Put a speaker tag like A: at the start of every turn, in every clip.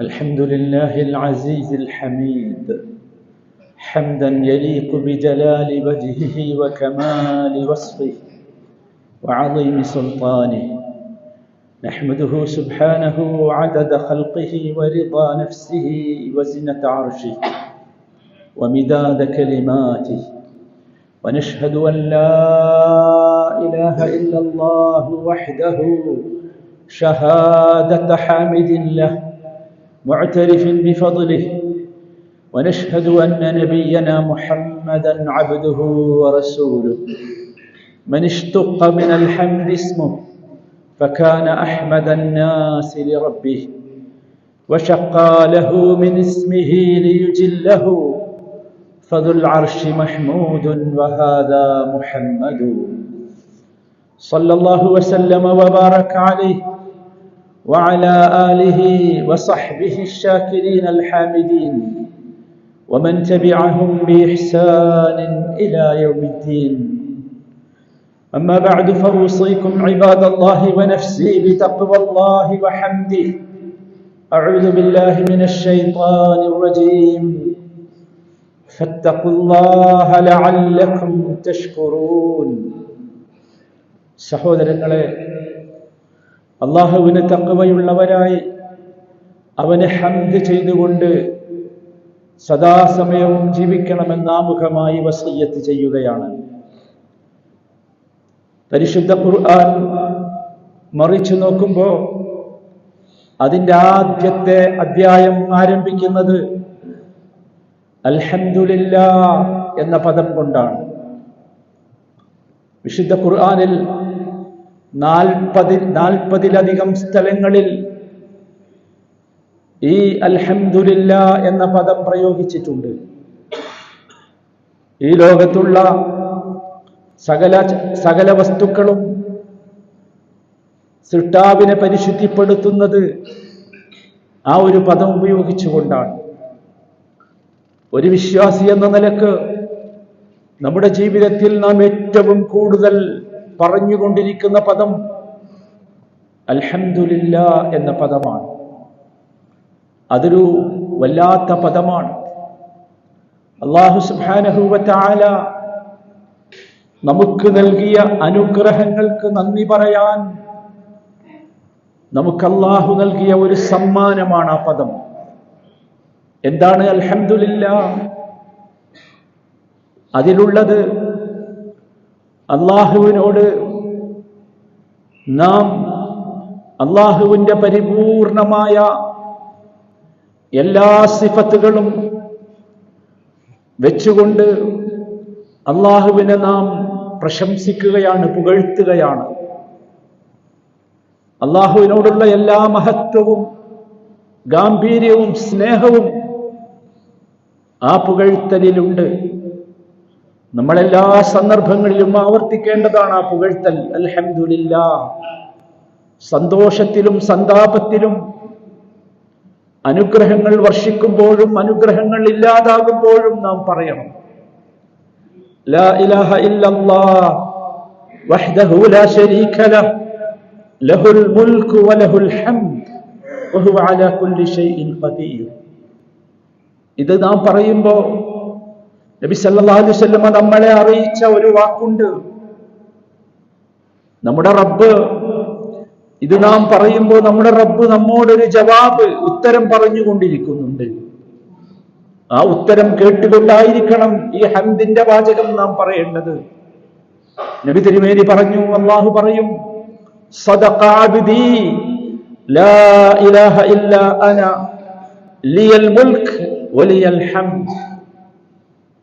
A: الحمد لله العزيز الحميد. حمدا يليق بجلال وجهه وكمال وصفه وعظيم سلطانه. نحمده سبحانه عدد خلقه ورضا نفسه وزنة عرشه ومداد كلماته. ونشهد أن لا إله إلا الله وحده. شهادة حامد له. معترف بفضله ونشهد أن نبينا محمدا عبده ورسوله. من اشتق من الحمد اسمه فكان أحمد الناس لربه وشقى له من اسمه ليجله. فذو العرش محمود وهذا محمد. صلى الله وسلم وبارك عليه. وعلى آله وصحبه الشاكرين الحامدين ومن تبعهم بإحسان إلى يوم الدين. أما بعد فأوصيكم عباد الله ونفسي بتقوى الله وحمده. أعوذ بالله من الشيطان الرجيم. فاتقوا الله لعلكم تشكرون. سحور لله അള്ളാഹുവിന് തക്കവയുള്ളവരായി അവനെ ഹംദ് ചെയ്തുകൊണ്ട് സദാസമയവും ജീവിക്കണമെന്ന് ആമുഖമായി വസയ്യത്ത് ചെയ്യുകയാണ്. പരിശുദ്ധ ഖുർആൻ മറിച്ചു നോക്കുമ്പോൾ അതിന്റെ ആദ്യത്തെ അധ്യായം ആരംഭിക്കുന്നത് അൽഹംദുലില്ല എന്ന പദം കൊണ്ടാണ്. വിശുദ്ധ ഖുർആനിൽ നാൽപ്പതി നാൽപ്പതിലധികം സ്ഥലങ്ങളിൽ ഈ അൽഹംദുലില്ല എന്ന പദം പ്രയോഗിച്ചിട്ടുണ്ട്. ഈ ലോകത്തുള്ള സകല സകല വസ്തുക്കളും സൃഷ്ടാവിനെ പരിശുദ്ധിപ്പെടുത്തുന്നത് ആ ഒരു പദം ഉപയോഗിച്ചുകൊണ്ടാണ്. ഒരു വിശ്വാസി എന്ന നിലയ്ക്ക് നമ്മുടെ ജീവിതത്തിൽ നാം ഏറ്റവും കൂടുതൽ പറഞ്ഞുകൊണ്ടിരിക്കുന്ന പദം അൽഹംദുലില്ല എന്ന പദമാണ്. അതൊരു വല്ലാത്ത പദമാണ്. അള്ളാഹു സുബാനഹുവല നമുക്ക് നൽകിയ അനുഗ്രഹങ്ങൾക്ക് നന്ദി പറയാൻ നമുക്ക് അള്ളാഹു നൽകിയ ഒരു സമ്മാനമാണ് ആ പദം. എന്താണ് അൽഹംദുലില്ല? അതിലുള്ളത് അള്ളാഹുവിനോട് നാം അള്ളാഹുവിന്റെ പരിപൂർണമായ എല്ലാ സിഫത്തുകളും വെച്ചുകൊണ്ട് അള്ളാഹുവിനെ നാം പ്രശംസിക്കുകയാണ് പുകഴ്ത്തുകയാണ്. അള്ളാഹുവിനോടുള്ള എല്ലാ മഹത്വവും ഗാംഭീര്യവും സ്നേഹവും ആ പുകഴ്ത്തലിലുണ്ട്. നമ്മളെല്ലാ സന്ദർഭങ്ങളിലും ആവർത്തിക്കേണ്ടതാണ് ആ പുകഴ്ത്തൽ. അൽഹമില്ല സന്തോഷത്തിലും സന്താപത്തിലും അനുഗ്രഹങ്ങൾ വർഷിക്കുമ്പോഴും അനുഗ്രഹങ്ങൾ ഇല്ലാതാകുമ്പോഴും നാം പറയണം. ഇത് നാം പറയുമ്പോൾ നബി സല്ലല്ലാഹു അലൈഹി വസല്ലമ നമ്മളെ അറിയിച്ച ഒരു വാക്കുണ്ട്. നമ്മുടെ റബ്ബ് ഇത് നാം പറയുമ്പോൾ നമ്മുടെ റബ്ബ് നമ്മോടൊരു ജവാബ് ഉത്തരം പറഞ്ഞുകൊണ്ടിരിക്കുന്നുണ്ട്. ആ ഉത്തരം കേട്ടുകൊണ്ടായിരിക്കണം ഈ ഹംദിന്റെ വാചകം നാം പറയേണ്ടത്. നബി തിരുമേനി പറഞ്ഞു അള്ളാഹു പറയും ലാ ഇലാഹ അന ലിയൽ ഹംദ്.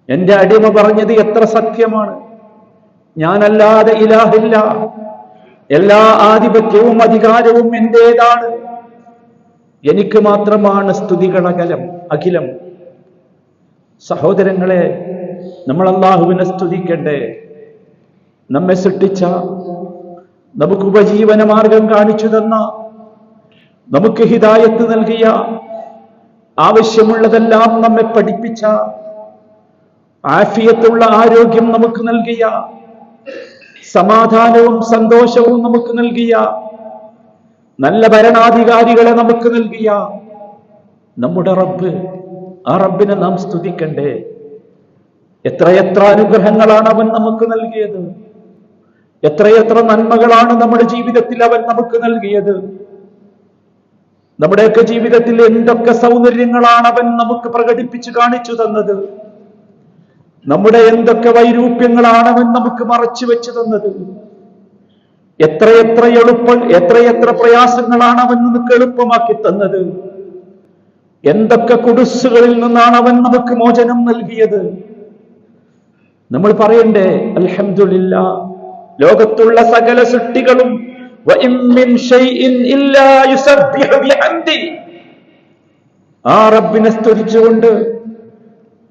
A: എന്റെ അടിമ പറഞ്ഞത് എത്ര സത്യമാണ്? ഞാനല്ലാതെ ഇലാഹില്ല. എല്ലാ ആധിപത്യവും അധികാരവും എന്റേതാണ്. എനിക്ക് മാത്രമാണ് സ്തുതികളകലം അഖിലം. സഹോദരങ്ങളെ നമ്മൾ അള്ളാഹുവിനെ സ്തുതിക്കണ്ടേ? നമ്മെ സൃഷ്ടിച്ച നമുക്ക് ഉപജീവന മാർഗം കാണിച്ചു തന്ന നമുക്ക് ഹിതായത്ത് നൽകിയ ആവശ്യമുള്ളതെല്ലാം നമ്മെ പഠിപ്പിച്ച ആഫിയത്തുള്ള ആരോഗ്യം നമുക്ക് നൽകിയ സമാധാനവും സന്തോഷവും നമുക്ക് നൽകിയ നല്ല ഭരണാധികാരികളെ നമുക്ക് നൽകിയ നമ്മുടെ റബ്ബ് ആ റബ്ബിനെ നാം സ്തുതിക്കണ്ടേ. എത്രയെത്ര അനുഗ്രഹങ്ങളാണ് അവൻ നമുക്ക് നൽകിയത്. എത്രയെത്ര നന്മകളാണ് നമ്മുടെ ജീവിതത്തിൽ അവൻ നമുക്ക് നൽകിയത്. നമ്മുടെയൊക്കെ ജീവിതത്തിൽ എന്തൊക്കെ സൗന്ദര്യങ്ങളാണ് അവൻ നമുക്ക് പ്രകടിപ്പിച്ചു കാണിച്ചു തന്നത്. നമ്മുടെ എന്തൊക്കെ വൈരൂപ്യങ്ങളാണ് അവൻ നമുക്ക് മറച്ചു വെച്ചു തന്നത്? എത്രയെത്ര എളുപ്പ എത്രയെത്ര പ്രയാസങ്ങളാണ് അവൻ നമുക്ക് എളുപ്പമാക്കി തന്നത്? എന്തൊക്കെ കുടുസുകളിൽ നിന്നാണ് അവൻ നമുക്ക് മോചനം നൽകിയത്? നമ്മൾ പറയണ്ടേ അൽഹമില്ല ലോകത്തുള്ള സകല സൃഷ്ടികളും. ആ റബ്ബിനെ സ്തുതിച്ചുകൊണ്ട്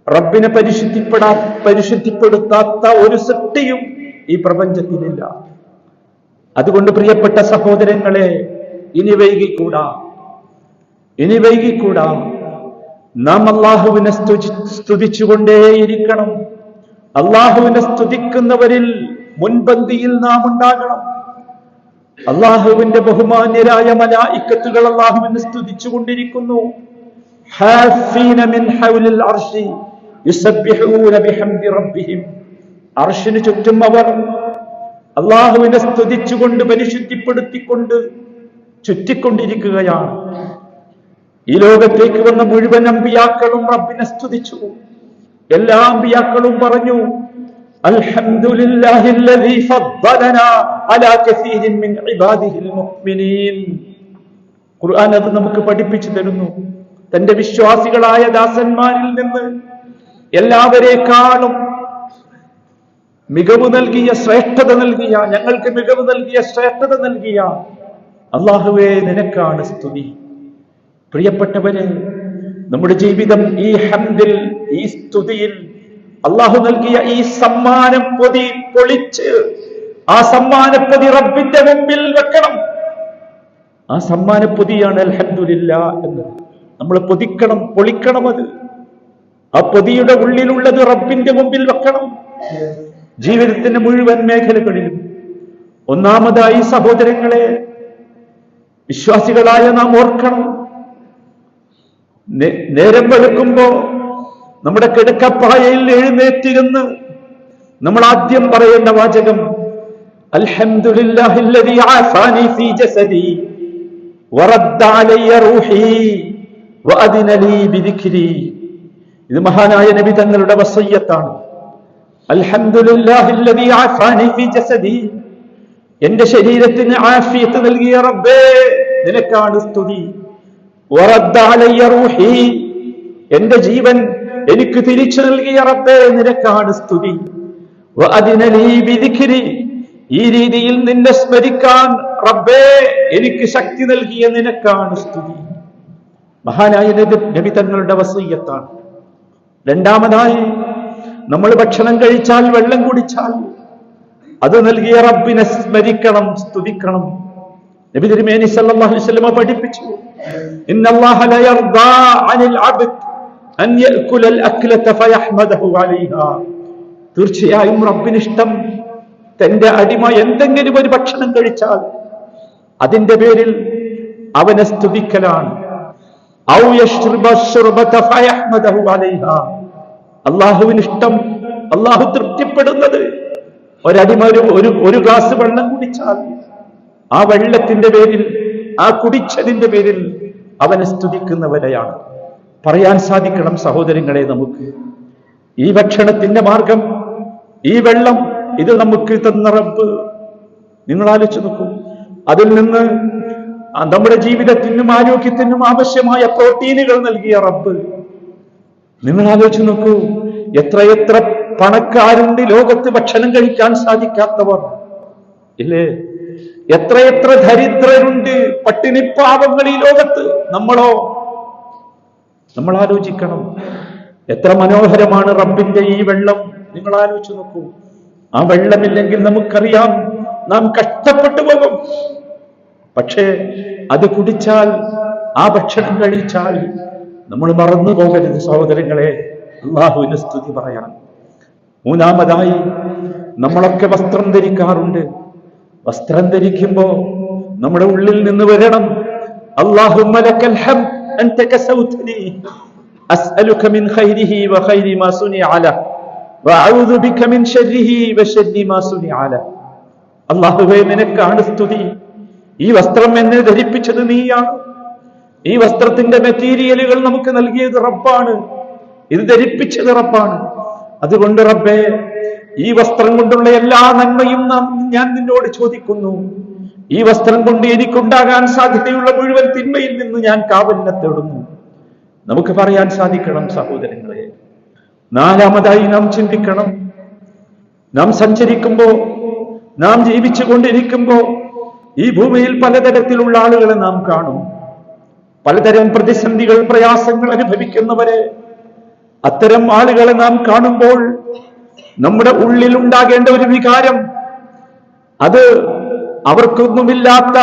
A: റബ്ബിനെ പരിശുദ്ധിപ്പെടാ പരിശുദ്ധിപ്പെടുത്താത്ത ഒരു സൃഷ്ടിയും ഈ പ്രപഞ്ചത്തിലില്ല അതുകൊണ്ട് പ്രിയപ്പെട്ട സഹോദരങ്ങളെ ഇനി വൈകിക്കൂടാ. ഇനി വൈകിക്കൂടാ. നാം അള്ളാഹുവിനെ സ്തുതി സ്തുതിച്ചുകൊണ്ടേയിരിക്കണം. അള്ളാഹുവിനെ സ്തുതിക്കുന്നവരിൽ മുൻപന്തിയിൽ നാം ഉണ്ടാകണം. അള്ളാഹുവിന്റെ ബഹുമാന്യരായ മലായിക്കത്തുകൾ അള്ളാഹുവിനെ സ്തുതിച്ചുകൊണ്ടിരിക്കുന്നു. ഹാഫീന മിൻ ഹൗലിൽ അർശി. അർഷിന് ചുറ്റും അവർ അള്ളാഹുവിനെ സ്തുതിച്ചുകൊണ്ട് പരിശുദ്ധിപ്പെടുത്തിക്കൊണ്ട് ചുറ്റിക്കൊണ്ടിരിക്കുകയാണ്. ഈ ലോകത്തേക്ക് വന്ന മുഴുവൻ അമ്പിയാക്കളും റബ്ബിനെ സ്തുതിച്ചു. എല്ലാ അമ്പിയാക്കളും പറഞ്ഞു ഖുർആൻ അത് നമുക്ക് പഠിപ്പിച്ചു തരുന്നു. തന്റെ വിശ്വാസികളായ ദാസന്മാരിൽ നിന്ന് എല്ലാവരെക്കാളും മികവ് നൽകിയ ശ്രേഷ്ഠത നൽകിയ ഞങ്ങൾക്ക് മികവ് നൽകിയ ശ്രേഷ്ഠത നൽകിയ അള്ളാഹുവെ നിനക്കാണ് സ്തുതി. പ്രിയപ്പെട്ടവരെ നമ്മുടെ ജീവിതം ഈ ഹംദിൽ ഈ സ്തുതിയിൽ അള്ളാഹു നൽകിയ ഈ സമ്മാനം പൊതി പൊളിച്ച് ആ സമ്മാനപ്പൊതി റബ്ബിന്റെ മുമ്പിൽ വെക്കണം. ആ സമ്മാനപ്പൊതിയാണ് അൽഹദില്ല എന്ന് നമ്മൾ പൊതിക്കണം പൊളിക്കണം അത് ആ പൊതിയുടെ ഉള്ളിലുള്ളത് റബ്ബിന്റെ മുമ്പിൽ വെക്കണം. ജീവിതത്തിന്റെ മുഴുവൻ മേഖലകളിലും. ഒന്നാമതായി സഹോദരങ്ങളെ വിശ്വാസികളായ നാം ഓർക്കണം. നേരം വെളുക്കുമ്പോ നമ്മുടെ കിടക്കപ്പായയിൽ എഴുന്നേറ്റിരുന്ന് നമ്മൾ ആദ്യം പറയേണ്ട വാചകം അൽഹംദുലില്ലാഹില്ലദീ ഇത് മഹാനായ നബി തങ്ങളുടെ വസയ്യത്താണ്. എന്റെ ശരീരത്തിന് ആഫിയത്ത് നൽകിയ റബ്ബേ നിനക്കാണ് സ്തുതി. എന്റെ ജീവൻ എനിക്ക് തിരിച്ചു നൽകിയ റബ്ബേ നിനക്കാണ് സ്തുതി. ഈ രീതിയിൽ നിന്നെ സ്മരിക്കാൻ റബ്ബേ എനിക്ക് ശക്തി നൽകിയ നിനക്കാണ് സ്തുതി. മഹാനായ നബി തങ്ങളുടെ വസീയത്താണ് രണ്ടാമതായി നമ്മൾ ഭക്ഷണം കഴിച്ചാൽ വെള്ളം കുടിച്ചാൽ അത് നൽകിയ റബ്ബിനെ സ്മരിക്കണം സ്തുതിക്കണം. നബി തിരുമേനി സല്ലല്ലാഹു അലൈഹി വസല്ലം പഠിപ്പിച്ചു ഇന്നല്ലാഹ ല യർദാ അനിൽ അബ്ദ് അൻ യഅകുല അക്ലത ഫയഹ്മദഹു അലൈഹാ. തീർച്ചയായും റബ്ബിന് ഇഷ്ടം തന്റെ അടിമ എന്തെങ്കിലും ഒരു ഭക്ഷണം കഴിച്ചാൽ അതിന്റെ പേരിൽ അവനെ സ്തുതിക്കലാണ് ഔ യശ്റുബ ശുർബത ഫയഹ്മദഹു അലൈഹാ അള്ളാഹുവിന് ഇഷ്ടം. അള്ളാഹു തൃപ്തിപ്പെടുന്നത് ഒരടിമ ഒരു ഒരു ഒരു ഗ്ലാസ് വെള്ളം കുടിച്ചാൽ. ആ വെള്ളത്തിന്റെ പേരിൽ ആ കുടിച്ചതിന്റെ പേരിൽ അവനെ സ്തുതിക്കുന്നവരെയാണ്. പറയാൻ സാധിക്കണം സഹോദരങ്ങളെ നമുക്ക്. ഈ ഭക്ഷണത്തിന്റെ മാർഗം ഈ വെള്ളം ഇത് നമുക്ക് തന്ന റബ്ബ്. നിങ്ങൾ ആലോചിച്ച് നോക്കൂ. അതിൽ നിന്ന് നമ്മുടെ ജീവിതത്തിനും ആരോഗ്യത്തിനും ആവശ്യമായ പ്രോട്ടീനുകൾ നൽകിയ റബ്ബ്. നിങ്ങൾ ആലോചിച്ച് നോക്കൂ എത്രയെത്ര പണക്കാരുണ്ട് ലോകത്ത് ഭക്ഷണം കഴിക്കാൻ സാധിക്കാത്തവർ. ഇല്ലേ? എത്രയെത്ര ദരിദ്രരുണ്ട് പട്ടിണിപ്പാവങ്ങൾ ഈ ലോകത്ത്. നമ്മളോ? നമ്മൾ ആലോചിക്കണം എത്ര മനോഹരമാണ് റബ്ബിന്റെ ഈ വെള്ളം. നിങ്ങൾ ആലോചിച്ച് നോക്കൂ ആ വെള്ളമില്ലെങ്കിൽ നമുക്കറിയാം നാം കഷ്ടപ്പെട്ടു പോകും. പക്ഷേ അത് കുടിച്ചാൽ ആ ഭക്ഷണം കഴിച്ചാൽ നമ്മൾ മറന്നു പോകരുത് സഹോദരങ്ങളെ അള്ളാഹുവിന് സ്തുതി പറയാൻ മൂന്നാമതായി നമ്മളൊക്കെ വസ്ത്രം ധരിക്കാറുണ്ട് വസ്ത്രം ധരിക്കുമ്പോ നമ്മുടെ ഉള്ളിൽ നിന്ന് വരണം അള്ളാഹു أنت كسوتني أسألك من خيره وخير ما صنع له وأعوذ بك من شره وشر ما صنع له അള്ളാഹുവേ നിനക്കാണ് സ്തുതി ഈ വസ്ത്രം എന്നെ ധരിപ്പിച്ചത് നീയാണ്. ഈ വസ്ത്രത്തിന്റെ മെറ്റീരിയലുകൾ നമുക്ക് നൽകിയത് റബ്ബാണ്. ഇത് ധരിപ്പിച്ചത് റബ്ബാണ്. അതുകൊണ്ട് റബ്ബേ ഈ വസ്ത്രം കൊണ്ടുള്ള എല്ലാ നന്മയും നാം ഞാൻ നിന്നോട് ചോദിക്കുന്നു. ഈ വസ്ത്രം കൊണ്ട് എനിക്കുണ്ടാകാൻ സാധ്യതയുള്ള മുഴുവൻ തിന്മയിൽ നിന്ന് ഞാൻ കാവലിനെ തേടുന്നു. നമുക്ക് പറയാൻ സാധിക്കണം സഹോദരങ്ങളെ. നാലാമതായി നാം ചിന്തിക്കണം. നാം സഞ്ചരിക്കുമ്പോ നാം ജീവിച്ചു കൊണ്ടിരിക്കുമ്പോ ഈ ഭൂമിയിൽ പലതരത്തിലുള്ള ആളുകളെ നാം കാണും. പലതരം പ്രതിസന്ധികൾ പ്രയാസങ്ങൾ അനുഭവിക്കുന്നവരെ അത്തരം ആളുകളെ നാം കാണുമ്പോൾ നമ്മുടെ ഉള്ളിൽ ഉണ്ടാകേണ്ട ഒരു വികാരം അത് അവർക്കൊന്നുമില്ലാത്ത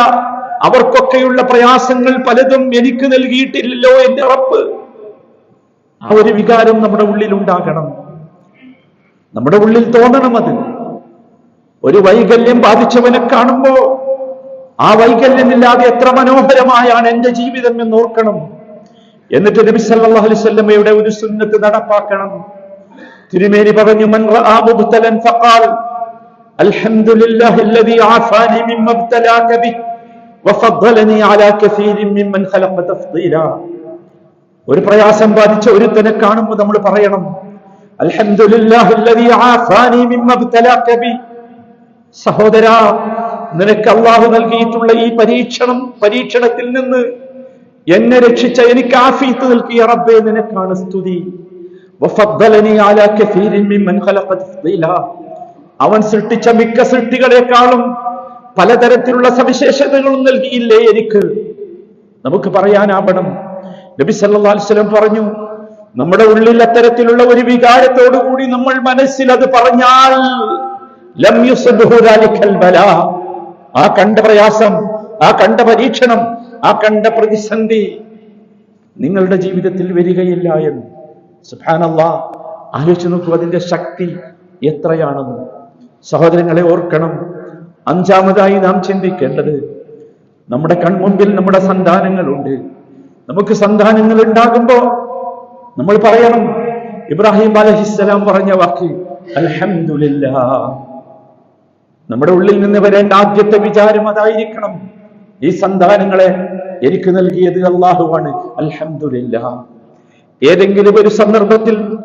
A: അവർക്കൊക്കെയുള്ള പ്രയാസങ്ങൾ പലതും എനിക്ക് നൽകിയിട്ടില്ലല്ലോ എന്റെ ഉറപ്പ്. ആ ഒരു വികാരം നമ്മുടെ ഉള്ളിൽ ഉണ്ടാകണം. നമ്മുടെ ഉള്ളിൽ തോന്നണം അത്. ഒരു വൈകല്യം ബാധിച്ചവനെ കാണുമ്പോ ആ വൈകല്യമില്ലാതെ എത്ര മനോഹരമായാണ് എന്റെ ജീവിതം എന്ന് ഓർക്കണം. എന്നിട്ട് നബി സല്ലല്ലാഹു അലൈഹി വസല്ലമയുടെ ഒരു സുന്നത്ത് നടപ്പാക്കണം. തിരുമേനി പറഞ്ഞു മൻ റആ മുബ്തലൻ ഫഖാൽ അൽഹംദുലില്ലാഹി അൽദി ആഫാനി മിമ്മ ഇബ്തലാക ബി വഫദ്ദലനി അലാ കസീരിൻ മിമ്മൻ ഖലഖ തഫ്ദീല. ഒരു പ്രയാസം ബാധിച്ച ഒരുത്തനെ കാണുമ്പോൾ നമ്മൾ പറയണം അൽഹംദുലില്ലാഹി അൽദി ആഫാനി മിമ്മ ഇബ്തലാക ബി സഹോദര നിനക്ക് അള്ളാഹു നൽകിയിട്ടുള്ള ഈ പരീക്ഷണം പരീക്ഷണത്തിൽ നിന്ന് എന്നെ രക്ഷിച്ച എനിക്ക് ആഫീത്ത് നൽകിയ റബ്ബേ നിനക്കാണ് സ്തുതി. അവൻ സൃഷ്ടിച്ച മിക്ക സൃഷ്ടികളെക്കാളും പലതരത്തിലുള്ള സവിശേഷതകളും നൽകിയില്ലേ എനിക്ക്? നമുക്ക് പറയാനാവണം. നബി വസല്ലം പറഞ്ഞു നമ്മുടെ ഉള്ളിൽ അത്തരത്തിലുള്ള ഒരു വികാരത്തോടു കൂടി നമ്മൾ മനസ്സിൽ അത് പറഞ്ഞാൽ ലം യുസ്ബഹു ദാലിക്കൽ ബലാ. ആ കണ്ട പ്രയാസം ആ കണ്ട പരീക്ഷണം ആ കണ്ട പ്രതിസന്ധി നിങ്ങളുടെ ജീവിതത്തിൽ വരികയില്ല എന്ന്. സുഹാനല്ല ആലോചിച്ച് നോക്കൂ അതിന്റെ ശക്തി എത്രയാണെന്ന്. സഹോദരങ്ങളെ ഓർക്കണം അഞ്ചാമതായി നാം ചിന്തിക്കേണ്ടത് നമ്മുടെ കൺമുമ്പിൽ നമ്മുടെ സന്താനങ്ങളുണ്ട്. നമുക്ക് സന്താനങ്ങൾ ഉണ്ടാകുമ്പോ നമ്മൾ പറയണം ഇബ്രാഹിം അലഹിസ്സലാം പറഞ്ഞ വാക്ക് അൽഹംദുലില്ലാ നമ്മുടെ ഉള്ളിൽ നിന്ന് വരേണ്ട ആദ്യത്തെ വിചാരം അതായിരിക്കണം. ഈ സന്താനങ്ങളെ എനിക്ക് നൽകിയത് അള്ളാഹുവാണ്. അൽഹംദുലില്ലാ. ഏതെങ്കിലും ഒരു സന്ദർഭത്തിൽ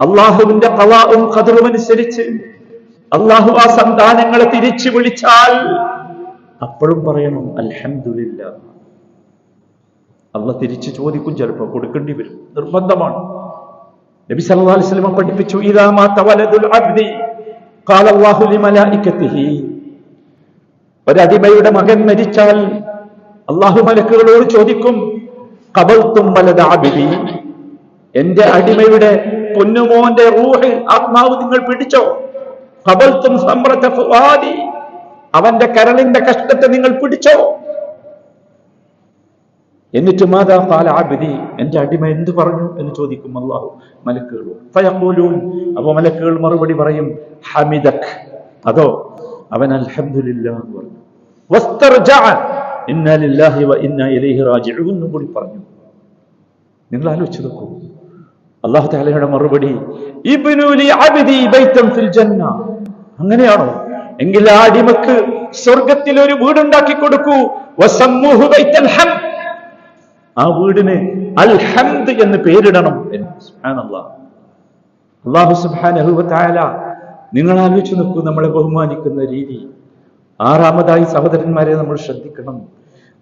A: അള്ളാഹുവിന്റെ കലാവും കതിറും അനുസരിച്ച് അള്ളാഹു ആ സന്താനങ്ങളെ തിരിച്ചു വിളിച്ചാൽ അപ്പോഴും പറയണം അൽഹമില്ല അള്ള തിരിച്ചു ചോദിക്കും ചിലപ്പോൾ കൊടുക്കേണ്ടി വരും. നിർബന്ധമാണ്. നബി സല്ലല്ലാഹു അലൈഹി വസല്ലം പഠിപ്പിച്ചു ഇദാ മാ തവലദുൽ അബ്ദി ഒരടിമയുടെ മകൻ മരിച്ചാൽ അള്ളാഹു മലക്കുകളോട് ചോദിക്കും കബൽത്തും വലദ അബ്ദി? എന്റെ അടിമയുടെ പൊന്നുമോന്റെ റൂഹ് ആത്മാവ് നിങ്ങൾ പിടിച്ചോ? കബൽത്തും ഫുആദി അവന്റെ കരളിന്റെ കഷ്ടത്തെ നിങ്ങൾ പിടിച്ചോ? എന്നിട്ട് മാതാ കാല ആബിദി എന്റെ അടിമ എന്ത് പറഞ്ഞു എന്ന് ചോദിക്കും അള്ളാഹു മലക്കുകൾ ഫയഖൂലൂൻ. അപ്പൊ മലക്കുകൾ മറുപടി പറയും ഹമിദക്. അതോ അവൻ റാജിഊൻ കൂടി പറഞ്ഞു. നിങ്ങൾ ആലോചിച്ച് നോക്കൂ. അള്ളാഹു താലയുടെ മറുപടി അങ്ങനെയാണോ? എങ്കിൽ ആ അടിമക്ക് സ്വർഗത്തിൽ ഒരു വീടുണ്ടാക്കി കൊടുക്കൂ. ആ വീടിന് അൽ ഹംദ് എന്ന് പേരിടണം എന്ന്. അള്ളാഹു വ നിങ്ങൾ ആലോചിച്ച് നോക്കൂ നമ്മളെ ബഹുമാനിക്കുന്ന രീതി. ആറാമതായി സഹോദരന്മാരെ നമ്മൾ ശ്രദ്ധിക്കണം.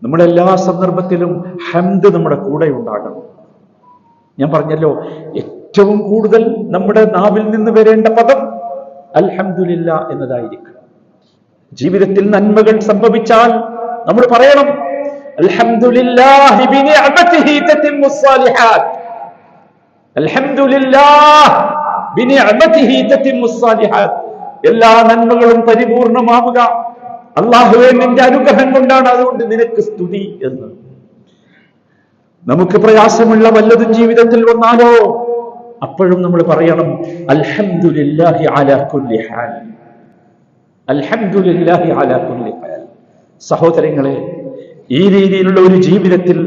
A: നമ്മുടെ എല്ലാ സന്ദർഭത്തിലും ഹംദ് നമ്മുടെ കൂടെ ഉണ്ടാകണം. ഞാൻ പറഞ്ഞല്ലോ ഏറ്റവും കൂടുതൽ നമ്മുടെ നാവിൽ നിന്ന് വരേണ്ട പദം അൽഹംദുലില്ല എന്നതായിരിക്കണം. ജീവിതത്തിൽ നന്മകൾ സംഭവിച്ചാൽ നമ്മൾ പറയണം അൽഹംദുലില്ലാഹി تتم الصالحات الحمد അൽഹംദുലില്ലാഹ് بنعمته تتم الصالحات എല്ലാ നന്മകളും പരിപൂർണമാവുക. അള്ളാഹുവെ നിന്റെ അനുഗ്രഹം കൊണ്ടാണ് അതുകൊണ്ട് നിനക്ക് സ്തുതി എന്ന്. നമുക്ക് പ്രയാസമുള്ള വല്ലതും ജീവിതത്തിൽ വന്നാലോ? അപ്പോഴും നമ്മൾ പറയണം അൽഹംദുലില്ലാഹി അലാ കുല്ലി ഹാൽ. അൽഹംദുലില്ലാഹി അലാ കുല്ലി ഹാൽ. സഹോദരങ്ങളെ ഈ രീതിയിലുള്ള ഒരു ജീവിതത്തിൽ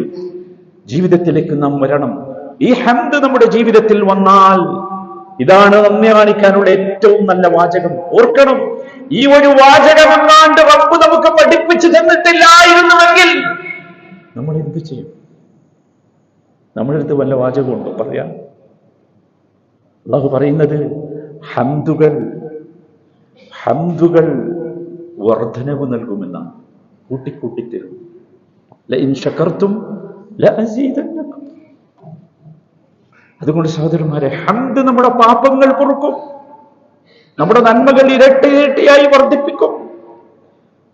A: ജീവിതത്തിലേക്ക് നാം വരണം. ഈ ഹംദ് നമ്മുടെ ജീവിതത്തിൽ വന്നാൽ ഇതാണ് നന്ദി കാണിക്കാനുള്ള ഏറ്റവും നല്ല വാചകം. ഓർക്കണം ഈ ഒരു വാചകം എങ്ങാണ്ട് റബ്ബ് നമുക്ക് പഠിപ്പിച്ചു തന്നിട്ടില്ലായിരുന്നുവെങ്കിൽ നമ്മൾ എന്ത് ചെയ്യും? നമ്മുടെ അടുത്ത് വല്ല വാചകമുണ്ടോ പറയാം. അള്ളാഹു പറയുന്നത് ഹംദുകൾ ഹംദുകൾ വർധനവ് നൽകുമെന്നാണ്. കൂട്ടിക്കൂട്ടിത്തരും. ശക്കർത്തും ലഅസീദന്നക്കും. അതുകൊണ്ട് സഹോദരന്മാരെ ഹന്ത് നമ്മുടെ പാപങ്ങൾ പൊറുക്കും. നമ്മുടെ നന്മകൾ ഇരട്ടി ഇരട്ടിയായി വർദ്ധിപ്പിക്കും.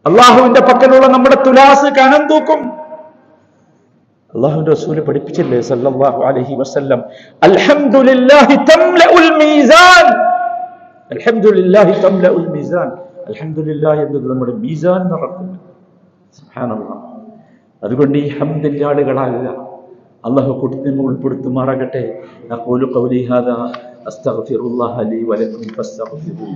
A: അള്ളാഹുവിന്റെ പക്കലുള്ള നമ്മുടെ തുലാസ് കനം തൂക്കും. അള്ളാഹുവിന്റെ റസൂൽ പഠിപ്പിച്ചില്ലേ സല്ലല്ലാഹു അലൈഹി വസല്ലം? അൽഹംദുലില്ലാഹി തംലഉൽ മീസാൻ. അൽഹംദുലില്ലാഹി തംലഉൽ മീസാൻ. അൽഹംദുലില്ലാഹി എന്നത് നമ്മുടെ മീസാൻ നിറക്കും സുബ്ഹാനല്ലാഹ്. അതുകൊണ്ട് ഈ ഹംദിന്റെ ആളുകളല്ല അള്ളാഹു കൂട്ടി നമ്മൾ ഉൾപ്പെടുത്തുമാറാകട്ടെ അഖൂലു ഖൗലി ഹാദാ അസ്തഗ്ഫിറുല്ലാഹ ലി വലക്കും ഫസ്തഗ്ഫിറൂഹു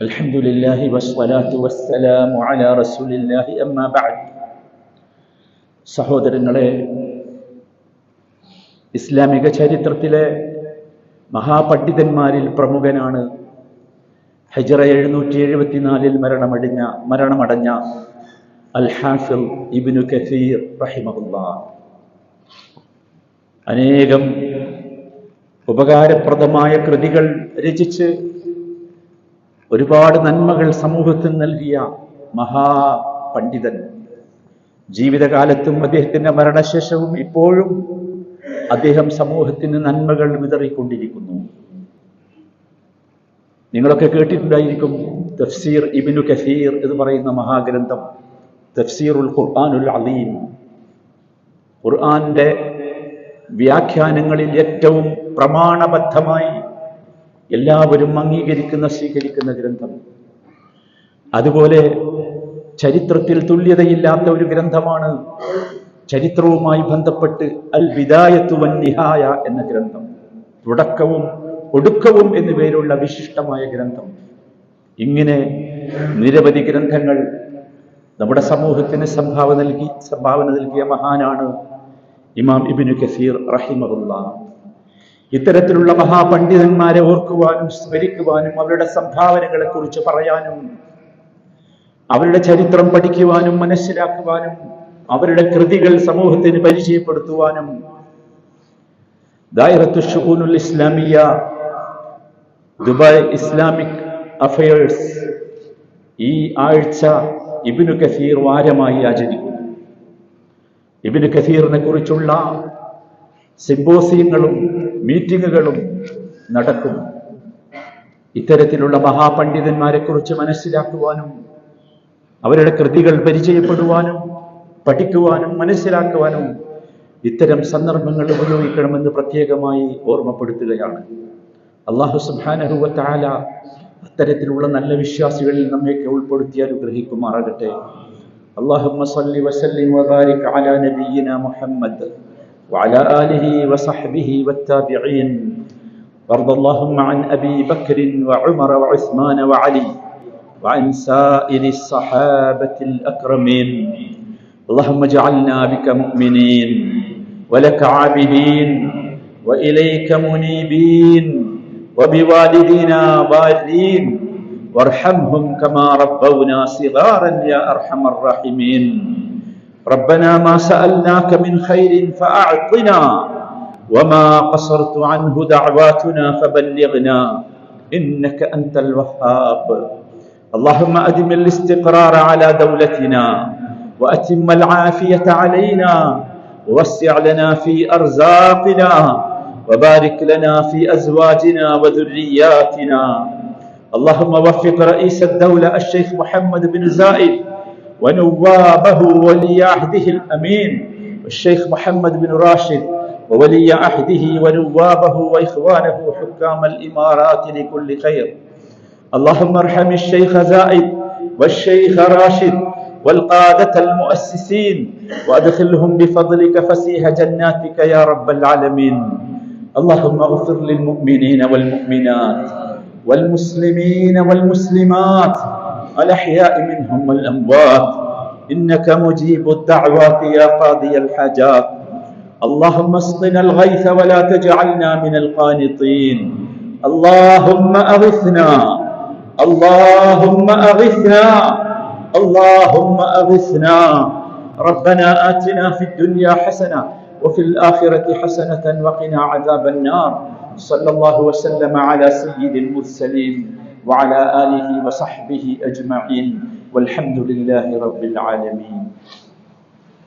A: الحمد لله والصلاة والسلام على رسول الله أما بعد സഹോദരങ്ങളെ ഇസ്ലാമിക ചരിത്രത്തിലെ മഹാപണ്ഡിതന്മാരിൽ പ്രമുഖനാണ്. ഹജറ എഴുന്നൂറ്റി എഴുപത്തിനാലിൽ മരണമടിഞ്ഞ മരണമടഞ്ഞ അൽഹാഫിൽ ഇബിനു കസീർ റഹിമഹുല്ല. അനേകം ഉപകാരപ്രദമായ കൃതികൾ രചിച്ച് ഒരുപാട് നന്മകൾ സമൂഹത്തിന് നൽകിയ മഹാപണ്ഡിതൻ. ജീവിതകാലത്തും അദ്ദേഹത്തിന്റെ മരണശേഷവും ഇപ്പോഴും അദ്ദേഹം സമൂഹത്തിന് നന്മകൾ വിതറിക്കൊണ്ടിരിക്കുന്നു. നിങ്ങളൊക്കെ കേട്ടിട്ടുണ്ടായിരിക്കും തഫ്സീർ ഇബിനു കഫീർ എന്ന് പറയുന്ന മഹാഗ്രന്ഥം തഫ്സീറുൽ ഖുർആാനുൽ അലീം. ഖുർആാന്റെ വ്യാഖ്യാനങ്ങളിൽ ഏറ്റവും പ്രമാണബദ്ധമായി എല്ലാവരും അംഗീകരിക്കുന്ന സ്വീകരിക്കുന്ന ഗ്രന്ഥം. അതുപോലെ ചരിത്രത്തിൽ തുല്യതയില്ലാത്ത ഒരു ഗ്രന്ഥമാണ് ചരിത്രവുമായി ബന്ധപ്പെട്ട് അൽ വിദായത്തു വൻ നിഹായ എന്ന ഗ്രന്ഥം. തുടക്കവും ഒടുക്കവും എന്നു പേരുള്ള വിശിഷ്ടമായ ഗ്രന്ഥം. ഇങ്ങനെ നിരവധി ഗ്രന്ഥങ്ങൾ നമ്മുടെ സമൂഹത്തിന് സംഭാവന നൽകി സംഭാവന നൽകിയ മഹാനാണ് ഇമാം ഇബിനു കസീർ റഹിമഹുല്ല. ഇത്തരത്തിലുള്ള മഹാപണ്ഡിതന്മാരെ ഓർക്കുവാനും സ്മരിക്കുവാനും അവരുടെ സംഭാവനകളെ കുറിച്ച് പറയാനും അവരുടെ ചരിത്രം പഠിക്കുവാനും മനസ്സിലാക്കുവാനും അവരുടെ കൃതികൾ സമൂഹത്തിന് പരിചയപ്പെടുത്തുവാനും ദായിറത്തു ഷുഖൂനുൽ ഇസ്ലാമിയ ദുബായ് ഇസ്ലാമിക് അഫയേഴ്സ് ഈ ആഴ്ച ഇബിനു കസീർ വാരമായി ആചരിക്കുന്നു. ഇബിനു കസീറിനെ കുറിച്ചുള്ള സിംബോസിയങ്ങളും മീറ്റിങ്ങുകളും നടക്കും ഇത്തരത്തിലുള്ള മഹാപണ്ഡിതന്മാരെ കുറിച്ച് മനസ്സിലാക്കുവാനും അവരുടെ കൃതികൾ പരിചയപ്പെടുവാനും പഠിക്കുവാനും മനസ്സിലാക്കുവാനും ഇത്തരം സന്ദർഭങ്ങൾ ഉപയോഗിക്കണമെന്ന് പ്രത്യേകമായി ഓർമ്മപ്പെടുത്തുകയാണ് അള്ളാഹു സുബാനഹുവത്താല അത്തരത്തിലുള്ള നല്ല വിശ്വാസികളിൽ നമ്മയൊക്കെ ഉൾപ്പെടുത്തി അനുഗ്രഹിക്കുമാറാകട്ടെ اللهم صل وسلم وبارك على نبينا محمد وعلى آله وصحبه والتابعين وارض اللهم عن أبي بكر وعمر وعثمان وعلي وعن سائر الصحابة الأكرمين اللهم اجعلنا بك مؤمنين ولك عابدين وإليك منيبين وبوالدينا بارين وارحمهم كما ربونا صغارا يا أرحم الراحمين. ربنا ما سألناك من خير فأعطنا وما قصرت عنه دعواتنا فبلغنا إنك أنت الوهاب. اللهم أدم الاستقرار على دولتنا وأتم العافية علينا ووسع لنا في أرزاقنا وبارك لنا في أزواجنا وذرياتنا. اللهم وفق رئيس الدولة الشيخ محمد بن زايد ونوابه ولي عهده الأمين الشيخ محمد بن راشد وولي عهده ونوابه وإخوانه حكام الإمارات لكل خير. اللهم ارحم الشيخ زائد والشيخ راشد والقادة المؤسسين وأدخلهم بفضلك فسيح جناتك يا رب العالمين. اللهم اغفر للمؤمنين والمؤمنات والمسلمين والمسلمات الأحياء منهم والأموات. إنك مجيب الدعوات يا قاضي الحاجات. اللهم اسقنا الغيث ولا تجعلنا من القانطين. اللهم أغثنا اللهم أغثنا. اللهم أغثنا. ربنا آتنا في الدنيا حسنة وفي الآخرة حسنة وقنا عذاب النار. صلى الله وسلم على سيد المرسلين وعلى آله وصحبه أجمعين. والحمد لله رب العالمين.